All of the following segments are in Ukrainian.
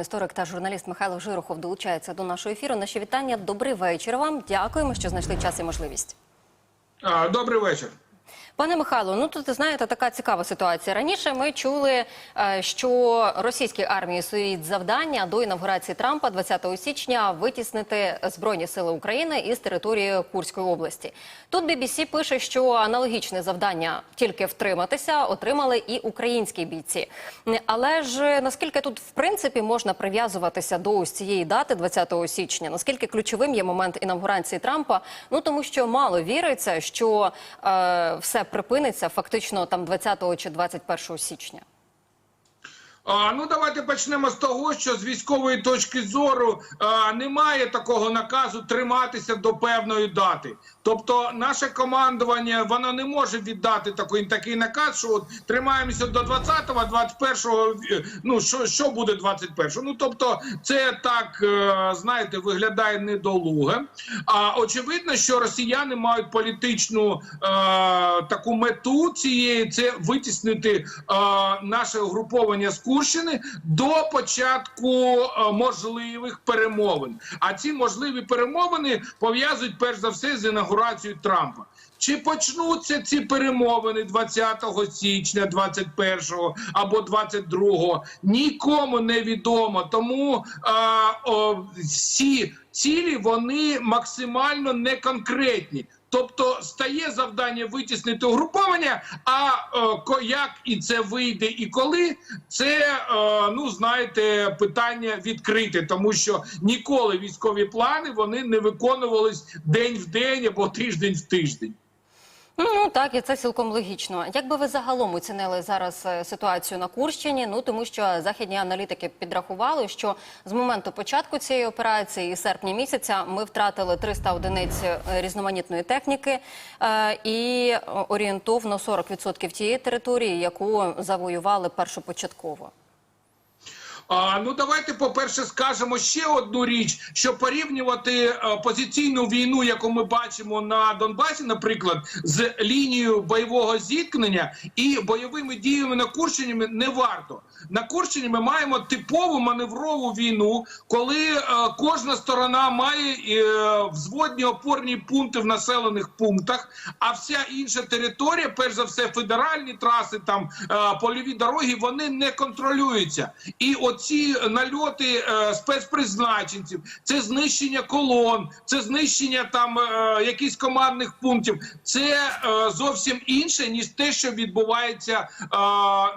історик та журналіст Михайло Жирохов долучається до нашого ефіру. Наші вітання. Добрий вечір вам. Дякуємо, що знайшли час і можливість. Добрий вечір. Пане Михайло, ну тут знаєте, така цікава ситуація. Раніше ми чули, е, що російській армії стоїть завдання до інавгурації Трампа 20 січня витіснити збройні сили України із території Курської області. Тут BBC пише, що аналогічне завдання тільки втриматися отримали і українські бійці. Але ж наскільки тут в принципі можна прив'язуватися до ось цієї дати 20 січня? Наскільки ключовим є момент інавгурації Трампа? Ну тому що мало віриться, що е, все припиниться фактично там 20 чи 21 січня. А, ну давайте почнемо з того, що з військової точки зору а, немає такого наказу триматися до певної дати. Тобто, наше командування воно не може віддати такий такий наказ, що от тримаємося до 20-го, 21-го, е, Ну що, що буде 21-го? Ну тобто, це так е, знаєте, виглядає недолуге. А очевидно, що росіяни мають політичну е, таку мету цієї це витіснити е, наше угруповання з Курщини до початку е, можливих перемовин. А ці можливі перемовини пов'язують перш за все з інаугурацією Трампа. Чи почнуться ці перемовини 20 січня, 21 або 22, нікому не відомо. Тому а, о, всі цілі вони максимально неконкретні. Тобто стає завдання витіснити угруповання. А е, як і це вийде, і коли це е, ну знаєте питання відкрите, тому що ніколи військові плани вони не виконувались день в день або тиждень в тиждень. Ну так, і це цілком логічно. Як би ви загалом оцінили зараз е, ситуацію на Курщині? Ну тому що західні аналітики підрахували, що з моменту початку цієї операції і серпня місяця ми втратили 300 одиниць е, різноманітної техніки е, і орієнтовно 40% тієї території, яку завоювали першопочатково. А, ну давайте, по-перше, скажемо ще одну річ: що порівнювати е, позиційну війну, яку ми бачимо на Донбасі, наприклад, з лінією бойового зіткнення і бойовими діями на Курщині не варто. На Курщині ми маємо типову маневрову війну, коли е, кожна сторона має е, взводні опорні пункти в населених пунктах, а вся інша територія, перш за все, федеральні траси, там е, польові дороги, вони не контролюються. І оці нальоти е, спецпризначенців, це знищення колон, це знищення там е, якихось командних пунктів. Це е, зовсім інше ніж те, що відбувається е,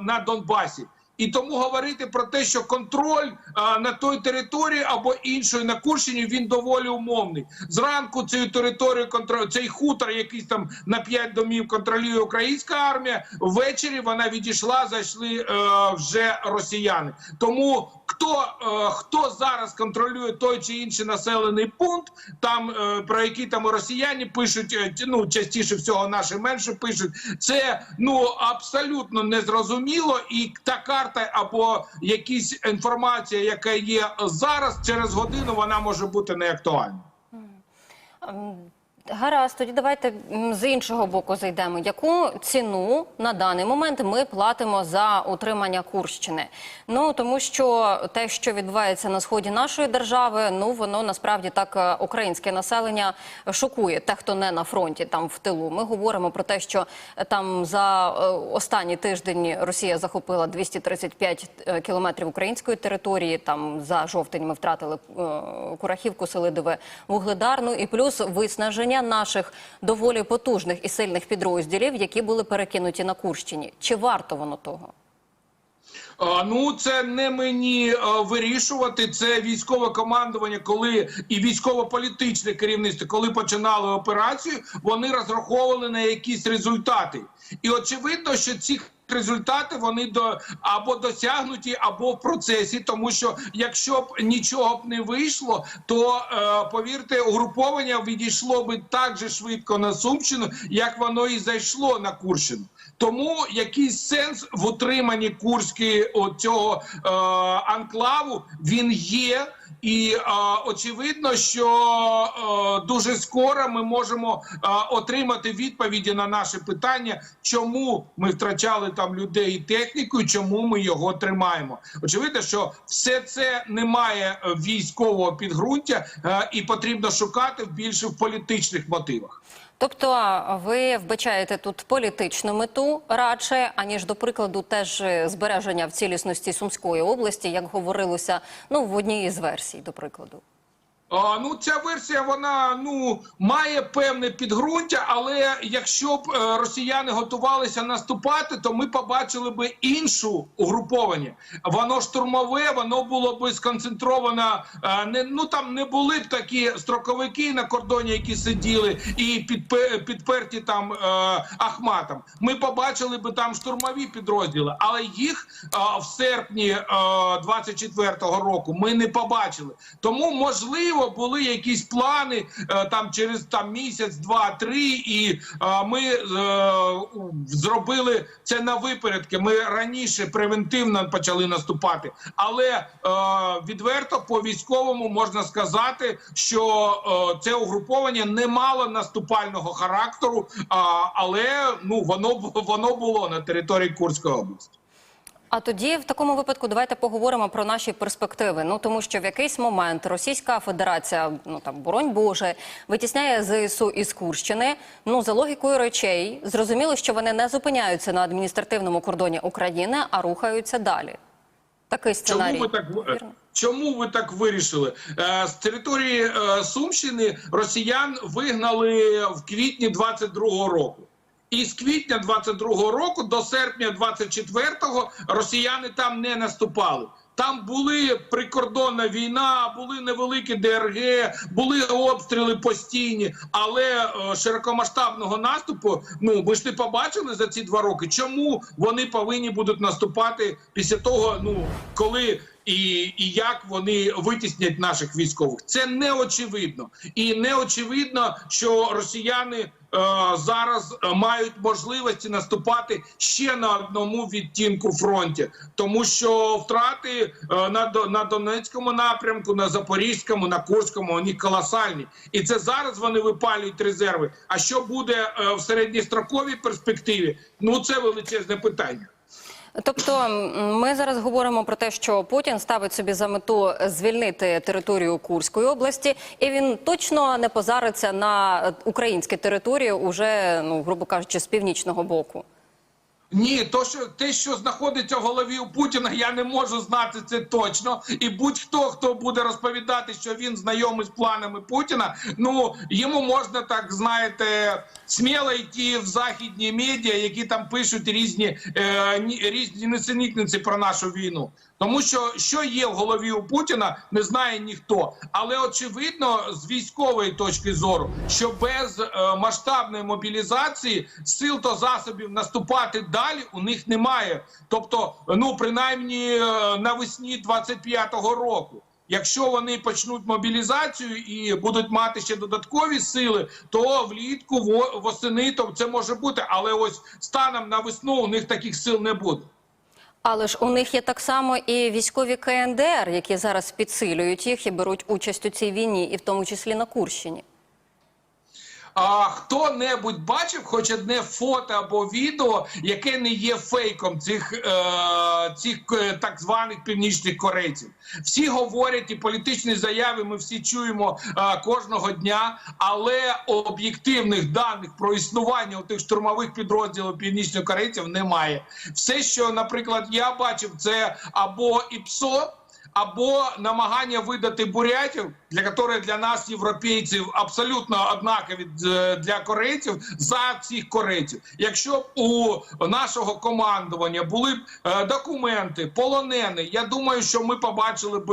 на Донбасі. І тому говорити про те, що контроль а, на той території або іншої на Курщині він доволі умовний. Зранку цю територію контролює цей хутор, якийсь там на п'ять домів контролює українська армія. Ввечері вона відійшла, зайшли е, вже росіяни. Тому хто, е, хто зараз контролює той чи інший населений пункт, там е, про які там росіяни пишуть, е, ну частіше всього наші менше пишуть. Це ну абсолютно незрозуміло, і та карта або якісь інформація, яка є зараз, через годину вона може бути неактуальна. Гаразд, тоді давайте з іншого боку зайдемо. Яку ціну на даний момент ми платимо за утримання Курщини? Ну тому що те, що відбувається на сході нашої держави, ну воно насправді так е, українське населення шокує. Те, хто не на фронті, там в тилу. Ми говоримо про те, що е, там за е, останній тиждень Росія захопила 235 е, кілометрів української території. Там за жовтень ми втратили Курахівку, Селидове, Вугледарну і плюс виснаження наших доволі потужних і сильних підрозділів, які були перекинуті на Курщині. Чи варто воно того? Ну, це не мені вирішувати. Це військове командування, коли і військово-політичне керівництво, коли починали операцію, вони розраховували на якісь результати. І очевидно, що ці результати вони до або досягнуті, або в процесі, тому що якщо б нічого б не вийшло, то е, повірте, угруповання відійшло би так же швидко на Сумщину, як воно і зайшло на Курщину. Тому якийсь сенс в утриманні Курської цього е, анклаву він є. І е, очевидно, що е, дуже скоро ми можемо е, отримати відповіді на наші питання, чому ми втрачали там людей і техніку, і чому ми його тримаємо. Очевидно, що все це не має е, військового підґрунтя, е, і потрібно шукати більше в політичних мотивах. Тобто ви вбачаєте тут політичну мету радше, аніж до прикладу, теж збереження в цілісності Сумської області, як говорилося ну в одній із версій, до прикладу. Ну, ця версія вона ну має певне підґрунтя, але якщо б е, росіяни готувалися наступати, то ми побачили б іншу угруповання. Воно штурмове, воно було б сконцентровано. е, не ну там не були б такі строковики на кордоні, які сиділи, і підпе, підперті там е, Ахматом. Ми побачили б там штурмові підрозділи, але їх е, в серпні е, 24-го року ми не побачили. Тому можливо були якісь плани е, там через там місяць, два, три, і е, ми е, зробили це на випередки. Ми раніше превентивно почали наступати, але відверто по військовому можна сказати, що це угруповання не мало наступального характеру, але ну воно воно було на території Курської області. А тоді, в такому випадку, давайте поговоримо про наші перспективи. Ну тому що в якийсь момент Російська Федерація, ну там боронь Боже, витісняє ЗСУ із Курщини. Ну за логікою речей, зрозуміло, що вони не зупиняються на адміністративному кордоні України, а рухаються далі. Такий сценарій. Чому ви так чому ви так вирішили? Е, з території е, Сумщини росіян вигнали в квітні 22-го року. І з квітня 22-го року до серпня 24-го росіяни там не наступали. Там були прикордонна війна, були невеликі ДРГ, були обстріли постійні, але е, широкомасштабного наступу ну ми ж не побачили за ці два роки. Чому вони повинні будуть наступати після того, ну коли і, і як вони витіснять наших військових? Це не очевидно, і не очевидно, що росіяни зараз е, мають можливості наступати ще на одному відтінку фронті, тому що втрати е, на, на Донецькому напрямку, на Запорізькому, на Курському вони колосальні, і це зараз вони випалюють резерви. А що буде е, в середньостроковій перспективі? Ну це величезне питання. Тобто ми зараз говоримо про те, що Путін ставить собі за мету звільнити територію Курської області, і він точно не позариться на українські території, уже ну грубо кажучи, з північного боку. Ні, то що те, що знаходиться в голові у Путіна, я не можу знати це точно. І будь-хто, хто буде розповідати, що він знайомий з планами Путіна, ну йому можна так знаєте сміло йти в західні медіа, які там пишуть різні е, ні- різні несенітниці про нашу війну. Тому що що є в голові у Путіна, не знає ніхто. Але очевидно, з військової точки зору, що без е, масштабної мобілізації сил та засобів наступати далі у них немає. Тобто, ну принаймні е, навесні 25-го року. Якщо вони почнуть мобілізацію і будуть мати ще додаткові сили, то влітку восени то це може бути. Але ось станом на весну у них таких сил не буде. Але ж у них є так само і військові КНДР, які зараз підсилюють їх і беруть участь у цій війні, і в тому числі на Курщині. А хто-небудь бачив хоч одне фото або відео, яке не є фейком цих, е, цих е, так званих північних корейців? Всі говорять і політичні заяви. Ми всі чуємо е, кожного дня, але об'єктивних даних про існування у тих штурмових підрозділів північних корейців немає. Все, що, наприклад, я бачив, це або ІПСО або намагання видати бурятів, для яких для нас, європейців, абсолютно однакові е, для корейців за цих корейців. Якщо б у нашого командування були б е, документи, полонені, я думаю, що ми побачили б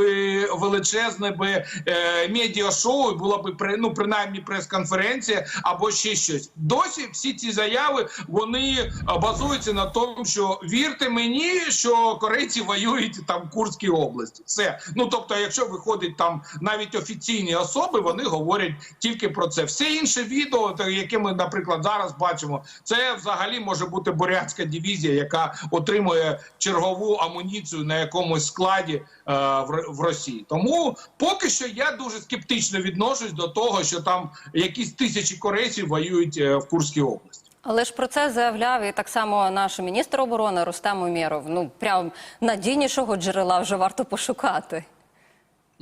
величезне би е, медіашоу, була б ну, принаймні прес-конференція або ще щось. Досі всі ці заяви вони базуються на тому, що вірте мені, що корейці воюють там в Курській області. Це. Ну тобто, якщо виходить там навіть офіційні особи, вони говорять тільки про це. Все інше відео, яке ми, наприклад, зараз бачимо, це взагалі може бути бурятська дивізія, яка отримує чергову амуніцію на якомусь складі е, в, в Росії. Тому поки що я дуже скептично відношусь до того, що там якісь тисячі корейців воюють е, в Курській області. Але ж про це заявляв і так само наш міністр оборони Рустем Умєров. Ну прям надійнішого джерела вже варто пошукати.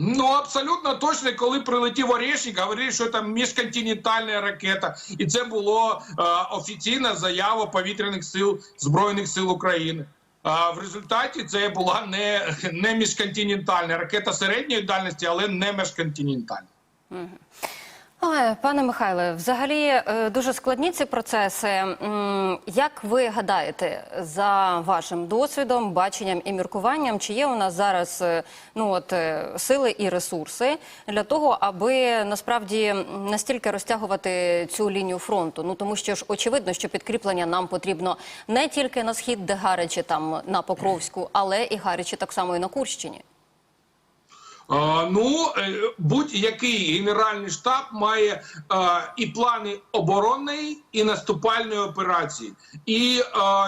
Ну абсолютно точно, коли прилетів Орешник, говорили, що там міжконтинентальна ракета, і це було е, офіційна заява повітряних сил збройних сил України. А в результаті це була не, не міжконтинентальна ракета середньої дальності, але не міжконтинентальна. Ой, пане Михайле, взагалі е, дуже складні ці процеси. Як ви гадаєте, за вашим досвідом, баченням і міркуванням, чи є у нас зараз е, ну от е, сили і ресурси для того, аби насправді настільки розтягувати цю лінію фронту? Ну тому що ж очевидно, що підкріплення нам потрібно не тільки на схід, де гаряче там на Покровську, але і гаряче так само і на Курщині. Ну, е, будь-який генеральний штаб має і плани оборонної, і наступальної операції. І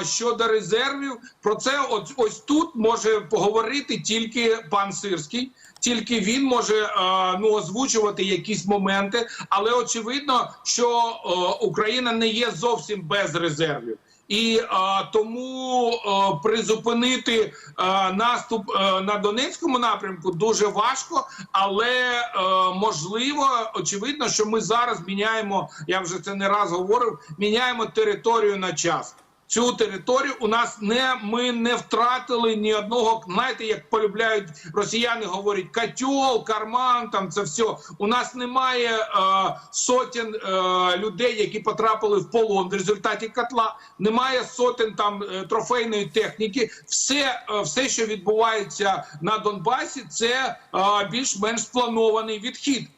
щодо резервів, про це ось, ось тут може поговорити тільки пан Сирський. Тільки він може ну озвучувати якісь моменти, але очевидно, що Україна не є зовсім без резервів. І а, тому а, призупинити а, наступ а, на Донецькому напрямку дуже важко, але а, можливо, очевидно, що ми зараз міняємо. Я вже це не раз говорив. Міняємо територію на час. Цю територію у нас не ми не втратили ні одного. Знаєте, як полюбляють росіяни, говорять котел, карман. Там це все. У нас немає е, сотень е, людей, які потрапили в полон в результаті котла. Немає сотень там е, трофейної техніки. Все, е, все, що відбувається на Донбасі, це е, більш-менш спланований відхід.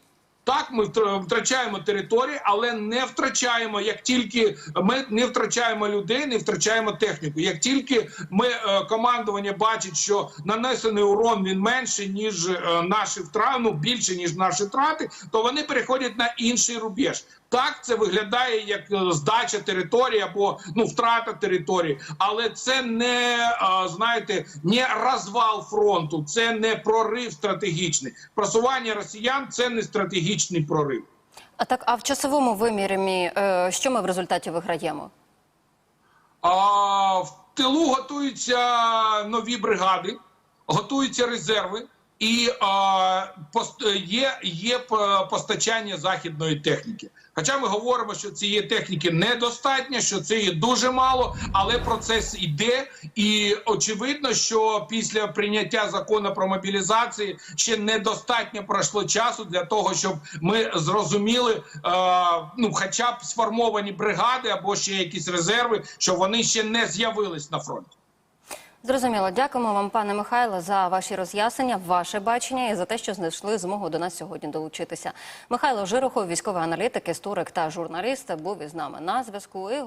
Так, ми втр- втрачаємо території, але не втрачаємо як тільки ми не втрачаємо людей, не втрачаємо техніку. Як тільки ми е, командування бачить, що нанесений урон він менше ніж е, наші втрати, ну більше ніж наші втрати, то вони переходять на інший рубеж. Так, це виглядає як е, здача території або ну втрата території, але це не знаєте, не розвал фронту, це не прорив стратегічний. Просування росіян це не стратегічний прорив. А так, а в часовому вимірі, е, що ми в результаті виграємо? А в тилу готуються нові бригади, готуються резерви, і пост- є, є постачання західної техніки. Хоча ми говоримо, що цієї техніки недостатньо, що це є дуже мало, але процес іде, і очевидно, що після прийняття закону про мобілізацію ще недостатньо пройшло часу для того, щоб ми зрозуміли, е, ну хоча б сформовані бригади або ще якісь резерви, що вони ще не з'явились на фронті. Зрозуміло, дякуємо вам, пане Михайло, за ваші роз'яснення, ваше бачення і за те, що знайшли змогу до нас сьогодні долучитися. Михайло Жирохов, військовий аналітик, історик та журналіст, був із нами на зв'язку.